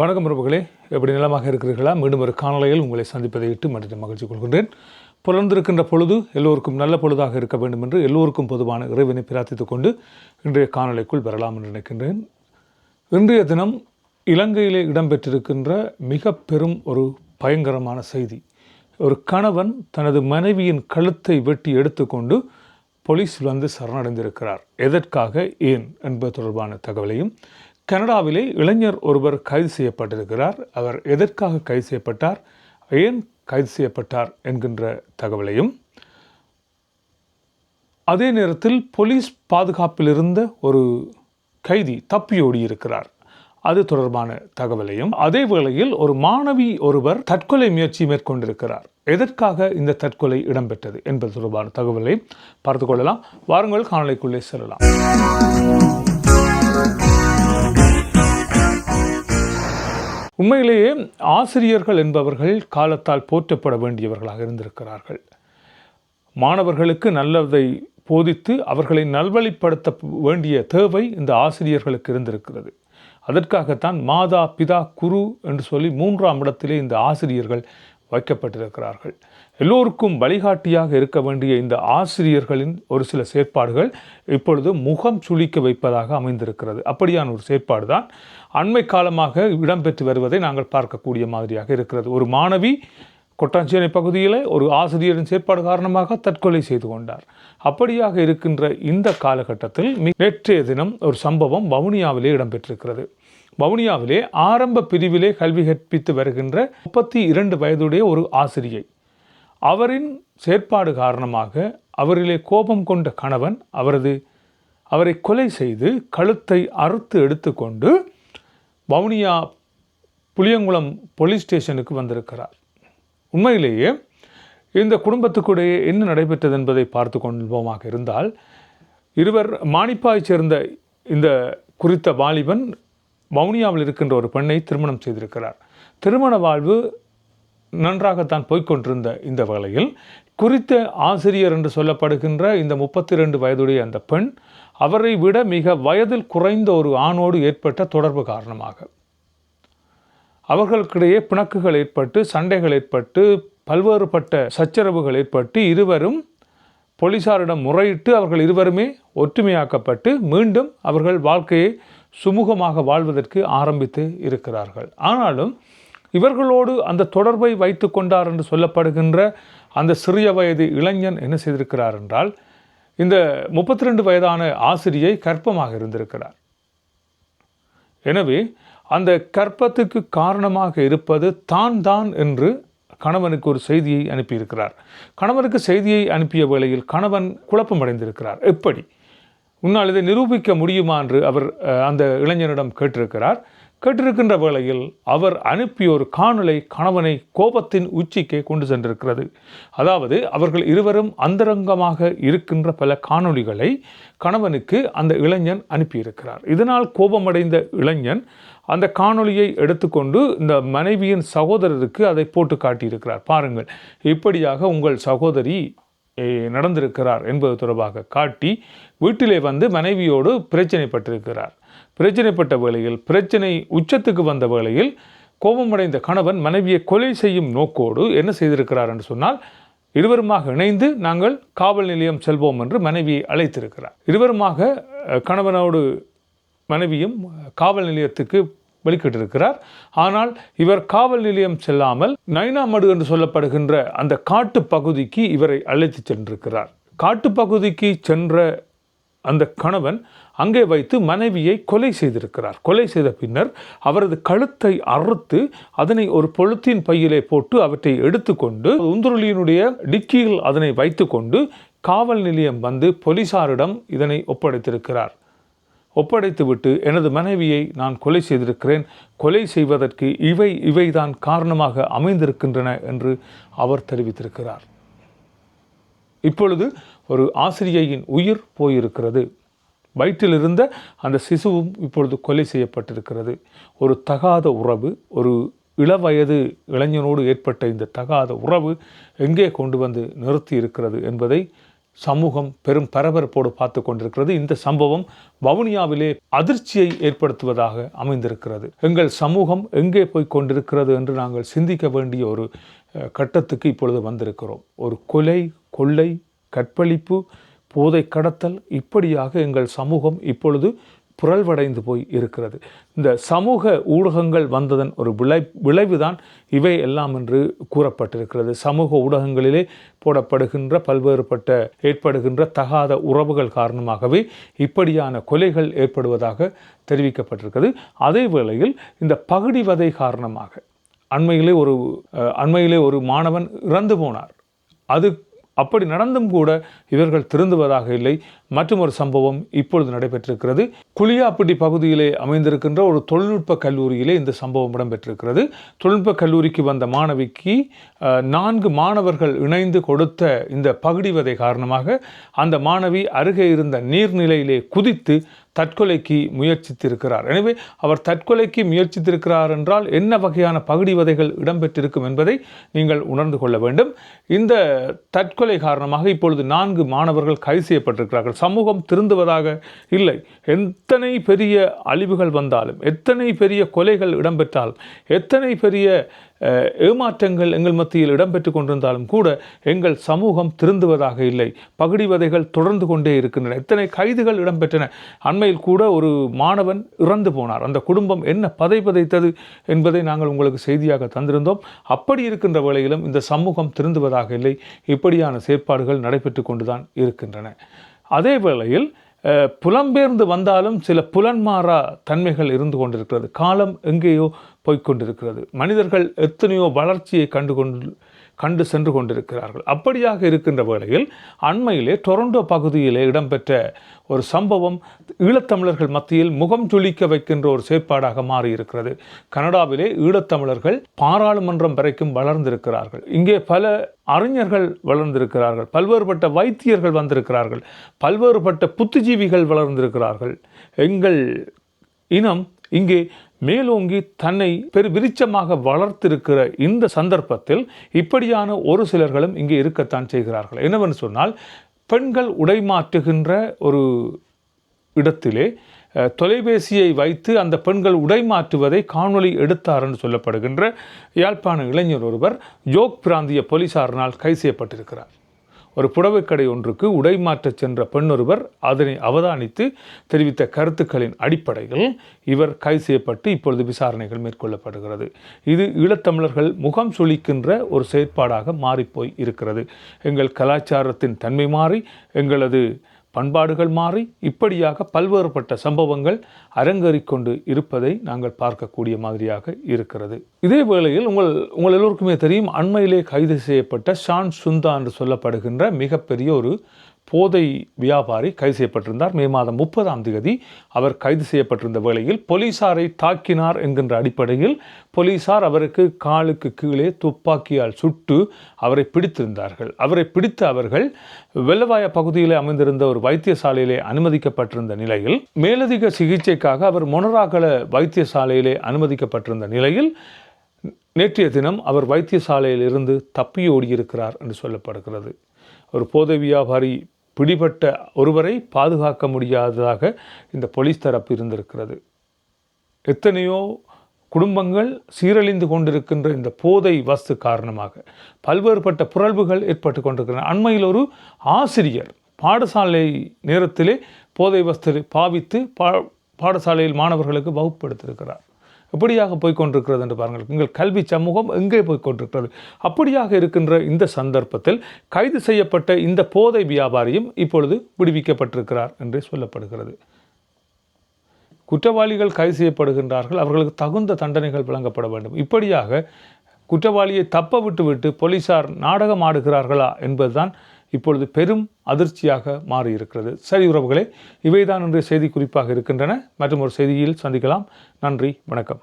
வணக்கம் உறவுகளே. எப்படி நிலமாக இருக்கிறீர்களா? மீண்டும் ஒரு காணொலியில் உங்களை சந்திப்பதை இட்டு மற்ற மகிழ்ச்சி கொள்கின்றேன். புலர்ந்திருக்கின்ற பொழுது எல்லோருக்கும் நல்ல பொழுதாக இருக்க வேண்டும் என்று எல்லோருக்கும் பொதுவான இறைவனை பிரார்த்தித்துக் கொண்டு இன்றைய காணொலிக்குள் வரலாம் என்று நினைக்கின்றேன். இன்றைய தினம் இலங்கையிலே இடம்பெற்றிருக்கின்ற மிக பெரும் ஒரு பயங்கரமான செய்தி. ஒரு கணவன் தனது மனைவியின் கழுத்தை வெட்டி எடுத்துக்கொண்டு போலீஸ் வந்து சரணடைந்திருக்கிறார். எதற்காக ஏன் என்பது தொடர்பான தகவலையும் கனடாவிலே இளைஞர் ஒருவர் கைது செய்யப்பட்டிருக்கிறார். அவர் எதற்காக கைது செய்யப்பட்டார்? ஏன் கைது செய்யப்பட்டார் என்கின்ற தகவலையும் அதே நேரத்தில் போலீஸ் பாதுகாப்பில் இருந்த ஒரு கைதி தப்பியோடி இருக்கிறார். அது தொடர்பான தகவலையும் அதே வேளையில் ஒரு மாணவி ஒருவர் தற்கொலை முயற்சி மேற்கொண்டிருக்கிறார். எதற்காக இந்த தற்கொலை இடம்பெற்றது என்பது தொடர்பான தகவலை பார்த்து கொள்ளலாம். வாருங்கள் காணொலிக்குள்ளே செல்லலாம். உண்மையிலேயே ஆசிரியர்கள் என்பவர்கள் காலத்தால் போற்றப்பட வேண்டியவர்களாக இருந்திருக்கிறார்கள். மாணவர்களுக்கு நல்லதை போதித்து அவர்களை நல்வழிப்படுத்த வேண்டிய தேவை இந்த ஆசிரியர்களுக்கு இருந்திருக்கிறது. அதற்காகத்தான் மாதா பிதா குரு என்று சொல்லி மூன்றாம் இடத்திலே இந்த ஆசிரியர்கள் வைக்கப்பட்டிருக்கிறார்கள். எல்லோருக்கும் வழிகாட்டியாக இருக்க வேண்டிய இந்த ஆசிரியர்களின் ஒரு சில செயற்பாடுகள் இப்பொழுது முகம் சுளிக்க வைப்பதாக அமைந்திருக்கிறது. அப்படியான ஒரு செயற்பாடு தான் அண்மை காலமாக இடம்பெற்று வருவதை நாங்கள் பார்க்கக்கூடிய மாதிரியாக இருக்கிறது. ஒரு மாணவி கொட்டாஞ்சேனை பகுதியில் ஒரு ஆசிரியரின் செயற்பாடு காரணமாக தற்கொலை செய்து கொண்டார். அப்படியாக இருக்கின்ற இந்த காலகட்டத்தில் நேற்றைய தினம் ஒரு சம்பவம் வவுனியாவிலே இடம்பெற்றிருக்கிறது. வவுனியாவிலே ஆரம்ப பிரிவிலே கல்வி கற்பித்து வருகின்ற முப்பத்தி இரண்டு வயதுடைய ஒரு ஆசிரியை. அவரின் செயற்பாடு காரணமாக அவரிலே கோபம் கொண்ட கணவன் அவரது அவரை கொலை செய்து கழுத்தை அறுத்து எடுத்துக்கொண்டு வவுனியா புளியங்குளம் போலீஸ் ஸ்டேஷனுக்கு வந்திருக்கிறார். உண்மையிலேயே இந்த குடும்பத்துக்குடைய என்ன நடைபெற்றது என்பதை பார்த்து கொள்வோமாக இருந்தால் இருவர் மானிப்பாய் சேர்ந்த இந்த குறித்த வாலிபன் வவுனியாவில் இருக்கின்ற ஒரு பெண்ணை திருமணம் செய்திருக்கிறார். திருமண வாழ்வு நன்றாகத்தான் போய்க்கொண்டிருந்த இந்த வேளையில் குறித்த ஆசிரியர் என்று சொல்லப்படுகின்ற இந்த முப்பத்தி ரெண்டு வயதுடைய அந்த பெண் அவரை விட மிக வயதில் குறைந்த ஒரு ஆணோடு ஏற்பட்ட தொடர்பு காரணமாக. அவர்களுக்கிடையே பிணக்குகள் ஏற்பட்டு சண்டைகள் ஏற்பட்டு பல்வேறுபட்ட சச்சரவுகள் ஏற்பட்டு இருவரும் போலீசாரிடம் முறையிட்டு அவர்கள் இருவருமே ஒற்றுமையாக்கப்பட்டு மீண்டும் அவர்கள் வாழ்க்கையை சுமூகமாக வாழ்வதற்கு ஆரம்பித்து இருக்கிறார்கள். ஆனாலும் இவர்களோடு அந்த தொடர்பை வைத்து கொண்டார் என்று சொல்லப்படுகின்ற அந்த சிறிய வயது இளைஞன் என்ன செய்திருக்கிறார் என்றால் இந்த முப்பத்தி ரெண்டு வயதான ஆசிரியை கற்பமாக இருந்திருக்கிறார். எனவே அந்த கற்பத்துக்கு காரணமாக இருப்பது தான் தான் என்று கணவனுக்கு ஒரு செய்தியை அனுப்பியிருக்கிறார். கணவனுக்கு செய்தியை அனுப்பிய வேளையில் கணவன் குழப்பமடைந்திருக்கிறார். எப்படி? உன்னால் இதை நிரூபிக்க முடியுமா என்று அவர் அந்த இளைஞனிடம் கேட்டிருக்கிறார். கேட்டிருக்கின்ற வேளையில் அவர் அனுப்பிய ஒரு காணொலை கணவனை கோபத்தின் உச்சிக்கு கொண்டு சென்றிருக்கிறது. அதாவது அவர்கள் இருவரும் அந்தரங்கமாக இருக்கின்ற பல காணொளிகளை கணவனுக்கு அந்த இளைஞன் அனுப்பியிருக்கிறார். இதனால் கோபமடைந்த இளைஞன் அந்த காணொளியை எடுத்துக்கொண்டு இந்த மனைவியின் சகோதரருக்கு அதை போட்டு காட்டியிருக்கிறார். பாருங்கள் இப்படியாக உங்கள் சகோதரி நடந்திருக்கிறார் என்பது தொடர்பாக காட்டி வீட்டிலே வந்து மனைவியோடு பிரச்சனைப்பட்டிருக்கிறார். பிரச்சனைப்பட்ட வேளையில் பிரச்சனை உச்சத்துக்கு வந்த வேளையில் கோபமடைந்த கணவன் மனைவியை கொலை செய்யும் நோக்கோடு என்ன செய்திருக்கிறார் என்று சொன்னால் இருவருமாக இணைந்து நாங்கள் காவல் நிலையம் செல்வோம் என்று மனைவியை அழைத்திருக்கிறார். இருவருமாக கணவனோடு மனைவியும் காவல் நிலையத்துக்கு வெளிக்கிட்டிருக்கிறார். ஆனால் இவர் காவல் நிலையம் செல்லாமல் நைனாமடு என்று சொல்லப்படுகின்ற அந்த காட்டு பகுதிக்கு இவரை அழைத்து சென்றிருக்கிறார். காட்டு பகுதிக்கு சென்ற அந்த கணவன் அங்கே வைத்து மனைவியை கொலை செய்திருக்கிறார். கொலை செய்த பின்னர் அவரது கழுத்தை அறுத்து அதனை ஒரு பொழுத்தின் பையிலே போட்டு அவற்றை எடுத்துக்கொண்டு உந்துருளியினுடைய டிக்கியில் அதனை வைத்துக்கொண்டு காவல் நிலையம் வந்து போலீசாரிடம் இதனை ஒப்படைத்திருக்கிறார். ஒப்படைத்துவிட்டு எனது மனைவியை நான் கொலை செய்திருக்கிறேன். கொலை செய்வதற்கு இவை இவைதான் காரணமாக அமைந்திருக்கின்றன என்று அவர் தெரிவித்திருக்கிறார். இப்பொழுது ஒரு ஆசிரியையின் உயிர் போயிருக்கிறது. வயிற்றில் இருந்த அந்த சிசுவும் இப்பொழுது கொலை செய்யப்பட்டிருக்கிறது. ஒரு தகாத உறவு ஒரு இளவயது இளைஞனோடு ஏற்பட்ட இந்த தகாத உறவு எங்கே கொண்டு வந்து நிறுத்தி இருக்கிறது என்பதை சமூகம் பெரும் பரபரப்போடு பார்த்து கொண்டிருக்கிறது. இந்த சம்பவம் வவுனியாவிலே அதிர்ச்சியை ஏற்படுத்துவதாக அமைந்திருக்கிறது. எங்கள் சமூகம் எங்கே போய் கொண்டிருக்கிறது என்று நாங்கள் சிந்திக்க வேண்டிய ஒரு கட்டத்துக்கு இப்பொழுது வந்திருக்கிறோம். ஒரு கொலை கொள்ளை கற்பழிப்பு போதை கடத்தல் இப்படியாக எங்கள் சமூகம் இப்பொழுது புரள்வடைந்து போய் இருக்கிறது. இந்த சமூக ஊடகங்கள் வந்ததன் ஒரு விளை விளைவுதான் இவை எல்லாம் என்று கூறப்பட்டிருக்கிறது. சமூக ஊடகங்களிலே போடப்படுகின்ற பல்வேறுபட்ட ஏற்படுகின்ற தகாத உறவுகள் காரணமாகவே இப்படியான கொலைகள் ஏற்படுவதாக தெரிவிக்கப்பட்டிருக்கிறது. அதே வேளையில் இந்த பகுடிவதை காரணமாக அண்மையிலே ஒரு அண்மையிலே ஒரு மாணவன் இறந்து போனார். அது அப்படி நடந்தும் கூட இவர்கள் திருந்துவதாக இல்லை. மற்றும் ஒரு சம்பவம் இப்பொழுது நடைபெற்றிருக்கிறது. குளியாப்பட்டி பகுதியிலே அமைந்திருக்கின்ற ஒரு தொழில்நுட்ப கல்லூரியிலே இந்த சம்பவம் இடம்பெற்றிருக்கிறது. தொழில்நுட்ப கல்லூரிக்கு வந்த மாணவிக்கு நான்கு மாணவர்கள் இணைந்து கொடுத்த இந்த பகுடிவதை காரணமாக அந்த மாணவி அருகே இருந்த நீர்நிலையிலே குதித்து தற்கொலைக்கு முயற்சித்திருக்கிறார். எனவே அவர் தற்கொலைக்கு முயற்சித்திருக்கிறார் என்றால் என்ன வகையான பகுடிவதைகள் இடம்பெற்றிருக்கும் என்பதை நீங்கள் உணர்ந்து கொள்ள வேண்டும். இந்த தற்கொலை காரணமாக இப்பொழுது நான்கு மாணவர்கள் கைது செய்யப்பட்டிருக்கிறார்கள். சமூகம் திருந்துவதாக இல்லை. எத்தனை பெரிய அழிவுகள் வந்தாலும் எத்தனை பெரிய கொலைகள் இடம்பெற்றாலும் எத்தனை பெரிய ஏமாற்றங்கள் எங்கள் மத்தியில் இடம்பெற்று கொண்டிருந்தாலும் கூட எங்கள் சமூகம் திருந்துவதாக இல்லை. பகுடிவதைகள் தொடர்ந்து கொண்டே இருக்கின்றன. எத்தனை கைதுகள் இடம்பெற்றன. அண்மையில் கூட ஒரு மாணவன் இறந்து போனார். அந்த குடும்பம் என்ன பதை பதைத்தது என்பதை நாங்கள் உங்களுக்கு செய்தியாக தந்திருந்தோம். அப்படி இருக்கின்ற வேளையிலும் இந்த சமூகம் திருந்துவதாக இல்லை. இப்படியான செயற்பாடுகள் நடைபெற்று கொண்டுதான் இருக்கின்றன. அதே வேளையில் புலம்பெயர்ந்து வந்தாலும் சில புலன்மாறா தன்மைகள் இருந்து கொண்டிருக்கிறது. காலம் எங்கேயோ போய்க்கொண்டிருக்கிறது. மனிதர்கள் எத்தனையோ வளர்ச்சியை கண்டு கொண்டு கண்டு சென்று கொண்டிருக்கிறார்கள். அப்படியாக இருக்கின்ற வேளையில் அண்மையிலே டொரண்டோ பகுதியிலே இடம்பெற்ற ஒரு சம்பவம் ஈழத்தமிழர்கள் மத்தியில் முகம் ஜொலிக்க வைக்கின்ற ஒரு செயற்பாடாக மாறியிருக்கிறது. கனடாவிலே ஈழத்தமிழர்கள் பாராளுமன்றம் வரைக்கும் வளர்ந்திருக்கிறார்கள். இங்கே பல அறிஞர்கள் வளர்ந்திருக்கிறார்கள். பல்வேறுபட்ட வைத்தியர்கள் வந்திருக்கிறார்கள். பல்வேறுபட்ட புத்திஜீவிகள் வளர்ந்திருக்கிறார்கள். எங்கள் இனம் இங்கே மேலோங்கி தன்னை பெரு விருச்சமாக வளர்த்திருக்கிற இந்த சந்தர்ப்பத்தில் இப்படியான ஒரு சிலர்களும் இங்கே இருக்கத்தான் செய்கிறார்கள். என்னவென்று சொன்னால் பெண்கள் உடைமாற்றுகின்ற ஒரு இடத்திலே தொலைபேசியை வைத்து அந்த பெண்கள் உடைமாற்றுவதை காணொளி எடுத்தார் என்று சொல்லப்படுகின்ற யாழ்ப்பாண இளைஞர் ஒருவர் ஜோக் பிராந்திய போலீசாரினால் கைது செய்யப்பட்டிருக்கிறார். ஒரு புடவைக்கடை ஒன்றுக்கு உடை மாற்றச் சென்ற பெண்ணொருவர் அதனை அவதானித்து தெரிவித்த கருத்துக்களின் அடிப்படையில் இவர் கைது செய்யப்பட்டு இப்பொழுது விசாரணைகள் மேற்கொள்ளப்படுகிறது. இது ஈழத்தமிழர்கள் முகம் சுளிக்கின்ற ஒரு செயற்பாடாக மாறிப்போய் இருக்கிறது. எங்கள் கலாச்சாரத்தின் தன்மை மாறி எங்களது பண்பாடுகள் மாறி இப்படியாக பல்வேறுபட்ட சம்பவங்கள் அரங்கேறிக்கொண்டு இருப்பதை நாங்கள் பார்க்கக்கூடிய மாதிரியாக இருக்கிறது. இதே வேளையில் உங்கள் உங்கள் எல்லோருக்குமே தெரியும் அண்மையிலே கைது செய்யப்பட்ட ஷான் சுந்தா என்று சொல்லப்படுகின்ற மிகப்பெரிய ஒரு போதை வியாபாரி கைது செய்யப்பட்டிருந்தார். மே மாதம் முப்பதாம் தேதி அவர் கைது செய்யப்பட்டிருந்த வேளையில் போலீசாரை தாக்கினார் என்கின்ற அடிப்படையில் போலீசார் அவருக்கு காலுக்கு கீழே துப்பாக்கியால் சுட்டு அவரை பிடித்திருந்தார்கள். அவரை பிடித்த அவர்கள் வெள்ளவாய பகுதியில் அமைந்திருந்த ஒரு வைத்தியசாலையிலே அனுமதிக்கப்பட்டிருந்த நிலையில் மேலதிக சிகிச்சைக்காக அவர் மொனராகல வைத்தியசாலையிலே அனுமதிக்கப்பட்டிருந்த நிலையில் நேற்றைய தினம் அவர் வைத்தியசாலையில் இருந்து தப்பி ஓடியிருக்கிறார் என்று சொல்லப்படுகிறது. ஒரு போதை வியாபாரி பிடிபட்ட ஒருவரை பாதுகாக்க முடியாததாக இந்த போலீஸ் தரப்பு இருந்திருக்கிறது. எத்தனையோ குடும்பங்கள் சீரழிந்து கொண்டிருக்கின்ற இந்த போதை வஸ்து காரணமாக பல்வேறுபட்ட புரள்வுகள் ஏற்பட்டு கொண்டிருக்கின்றன. அண்மையில் ஒரு ஆசிரியர் பாடசாலை நேரத்திலே போதை வஸ்து பாவித்து பா பாடசாலையில் மாணவர்களுக்கு வகுப்பு எடுத்திருக்கிறார். எப்படியாக போய்கொண்டிருக்கிறது என்று பாருங்கள். எங்கள் கல்வி சமூகம் எங்கே போய்கொண்டிருக்கிறது அப்படியாக இருக்கின்ற இந்த சந்தர்ப்பத்தில் கைது செய்யப்பட்ட இந்த போதை வியாபாரியும் இப்பொழுது விடுவிக்கப்பட்டிருக்கிறார் என்று சொல்லப்படுகிறது. குற்றவாளிகள் கைது செய்யப்படுகின்றார்கள். அவர்களுக்கு தகுந்த தண்டனைகள் வழங்கப்பட வேண்டும். இப்படியாக குற்றவாளியை தப்ப விட்டுவிட்டு போலீசார் நாடகம் ஆடுகிறார்களா என்பதுதான் இப்பொழுது பெரும் அதிர்ச்சியாக மாறியிருக்கிறது. சரி உறவுகளே இவைதான் இன்றைய செய்தி குறிப்பாக இருக்கின்றன. மற்றும் ஒரு செய்தியில் சந்திக்கலாம். நன்றி வணக்கம்.